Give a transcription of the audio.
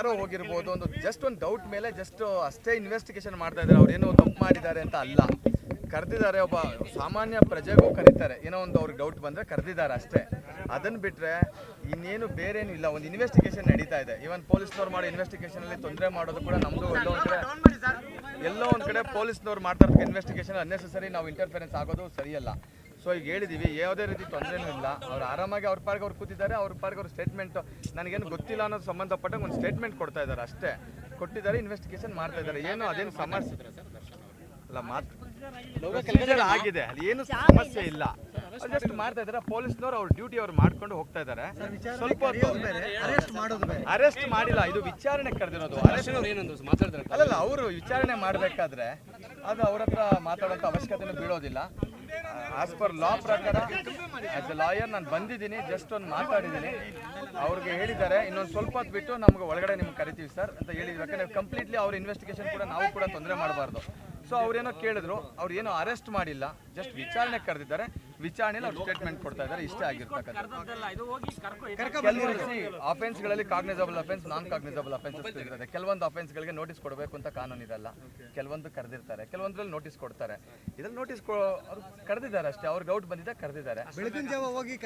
ಯಾರೋ ಹೋಗಿರ್ಬೋದು ಒಂದು ಜಸ್ಟ್ ಒಂದು ಡೌಟ್ ಮೇಲೆ ಜಸ್ಟ್ ಅಷ್ಟೇ ಇನ್ವೆಸ್ಟಿಗೇಷನ್ ಮಾಡ್ತಾ ಇದ್ದಾರೆ. ಅವ್ರು ಏನೋ ತಪ್ಪು ಮಾಡಿದ್ದಾರೆ ಅಂತ ಅಲ್ಲ. ಕರೆದಿದ್ದಾರೆ ಒಬ್ಬ ಸಾಮಾನ್ಯ ಪ್ರಜೆಗೂ ಕರೀತಾರೆ. ಏನೋ ಒಂದು ಅವ್ರಿಗೆ ಡೌಟ್ ಬಂದರೆ ಕರೆದಿದ್ದಾರೆ ಅಷ್ಟೇ. ಅದನ್ನು ಬಿಟ್ಟರೆ ಇನ್ನೇನು ಬೇರೆ ಏನು ಇಲ್ಲ. ಒಂದು ಇನ್ವೆಸ್ಟಿಗೇಷನ್ ನಡೀತಾ ಇದೆ. ಇವನ್ ಪೊಲೀಸ್ನವ್ರು ಮಾಡೋ ಇನ್ವೆಸ್ಟಿಗೇಷನಲ್ಲಿ ತೊಂದರೆ ಮಾಡೋದು ಕೂಡ ನಮ್ಮದು ಎಲ್ಲೋ ಒಂದು ಕಡೆ ಎಲ್ಲೋ ಒಂದು ಕಡೆ ಪೊಲೀಸ್ನವ್ರು ಮಾಡ್ತಾ ಇರೋ ಇನ್ವೆಸ್ಟಿಗೇಷನ್ ಅನ್ನೆಸರಿ ನಾವು ಇಂಟರ್ಫೆರೆನ್ಸ್ ಆಗೋದು ಸರಿಯಲ್ಲ. ಸೊ ಈಗ ಹೇಳಿದೀವಿ ಯಾವುದೇ ರೀತಿ ತೊಂದರೆನೂ ಇಲ್ಲ. ಅವ್ರು ಆರಾಮಾಗಿ ಅವ್ರ ಪಾರ್ಗೆ ಅವ್ರು ಕೂತಿದ್ದಾರೆ ಅವ್ರ ಪಾರ್ಗೆ ಅವ್ರ ಸ್ಟೇಟ್ಮೆಂಟ್ ನನಗೇನು ಗೊತ್ತಿಲ್ಲ ಅನ್ನೋದು ಸಂಬಂಧಪಟ್ಟ ಒಂದು ಸ್ಟೇಟ್ಮೆಂಟ್ ಕೊಡ್ತಾ ಇದ್ದಾರೆ ಅಷ್ಟೇ. ಕೊಟ್ಟಿದ್ದಾರೆ ಇನ್ವೆಸ್ಟಿಗೇಷನ್ ಮಾಡ್ತಾ ಇದ್ದಾರೆ. ಏನು ಅದೇನು ಸಮಸ್ಯೆ ಅಲ್ಲ ಮಾತು ಆಗಿದೆ. ಅಲ್ಲಿ ಏನು ಸಮಸ್ಯೆ ಇಲ್ಲ. ಜಸ್ಟ್ ಮಾಡ್ತಾ ಇದ್ದಾರೆ. ಪೊಲೀಸ್ನವ್ರು ಅವ್ರ ಡ್ಯೂಟಿ ಅವ್ರು ಮಾಡ್ಕೊಂಡು ಹೋಗ್ತಾ ಇದ್ದಾರೆ. ಸ್ವಲ್ಪ ಅರೆಸ್ಟ್ ಮಾಡಿಲ್ಲ. ಇದು ವಿಚಾರಣೆ ಕರೆದಿರೋದು. ಅರೆಸ್ಟ್ ಅಲ್ಲಲ್ಲ ಅವರು ವಿಚಾರಣೆ ಮಾಡಬೇಕಾದ್ರೆ ಅದು ಅವ್ರ ಹತ್ರ ಮಾತಾಡೋಂಥ ಅವಶ್ಯಕತೆನೂ ಬೀಳೋದಿಲ್ಲ. ಆಸ್ ಪರ್ ಲಾ ಪ್ರಕಾರ ಆಸ್ ಎ ಲಾಯರ್ ನಾನು ಬಂದಿದ್ದೀನಿ ಜಸ್ಟ್ ಒಂದು ಮಾತಾಡಿದ್ದೀನಿ. ಅವ್ರಿಗೆ ಹೇಳಿದ್ದಾರೆ, ಇನ್ನೊಂದು ಸ್ವಲ್ಪ ಹೊತ್ತು ಬಿಟ್ಟು ನಮ್ಗೆ ಒಳಗಡೆ ನಿಮ್ಗೆ ಕರಿತೀವಿ ಸರ್ ಅಂತ ಹೇಳಿದ್ವಿ. ಯಾಕಂದ್ರೆ ಕಂಪ್ಲೀಟ್ಲಿ ಅವ್ರ ಇನ್ವೆಸ್ಟಿಗೇಷನ್ ಕೂಡ ನಾವು ಕೂಡ ತೊಂದರೆ ಮಾಡಬಾರ್ದು. ಸೊ ಅವ್ರೇನೋ ಕೇಳಿದ್ರು, ಅವ್ರು ಏನೋ ಅರೆಸ್ಟ್ ಮಾಡಿಲ್ಲ ಜಸ್ಟ್ ವಿಚಾರಣೆ ಕರೆದಿದ್ದಾರೆ. ವಿಚಾರಣೆಯಲ್ಲಿ ಅವ್ರು ಸ್ಟೇಟ್ಮೆಂಟ್ ಕೊಡ್ತಾ ಇದ್ದಾರೆ ಇಷ್ಟೇ ಆಗಿರ್ತಕ್ಕಂಥ ಅಫೆನ್ಸ್ಗಳಲ್ಲಿ cognizable offence non cognizable offences ಇರ್ತದೆ ಕೆಲವೊಂದು ಅಫೆನ್ಸ್ಗಳಿಗೆ ನೋಟಿಸ್ ಕೊಡಬೇಕು ಅಂತ ಕಾನೂನು ಇರಲ್ಲ ಕೆಲವೊಂದು ಕರೆದಿರ್ತಾರೆ. ಕೆಲವೊಂದ್ರಲ್ಲಿ ನೋಟಿಸ್ ಕೊಡ್ತಾರೆ. ಇದ್ರಲ್ಲಿ ನೋಟಿಸ್ ಅವ್ರು ಕರೆದಿದ್ದಾರೆ ಅಷ್ಟೇ. ಅವ್ರಿಗೆ ಔಟ್ ಬಂದಿದ್ದ ಕರೆದಿದ್ದಾರೆ. ಬೆಳಗಿನ ಜಾವ ಹೋಗಿ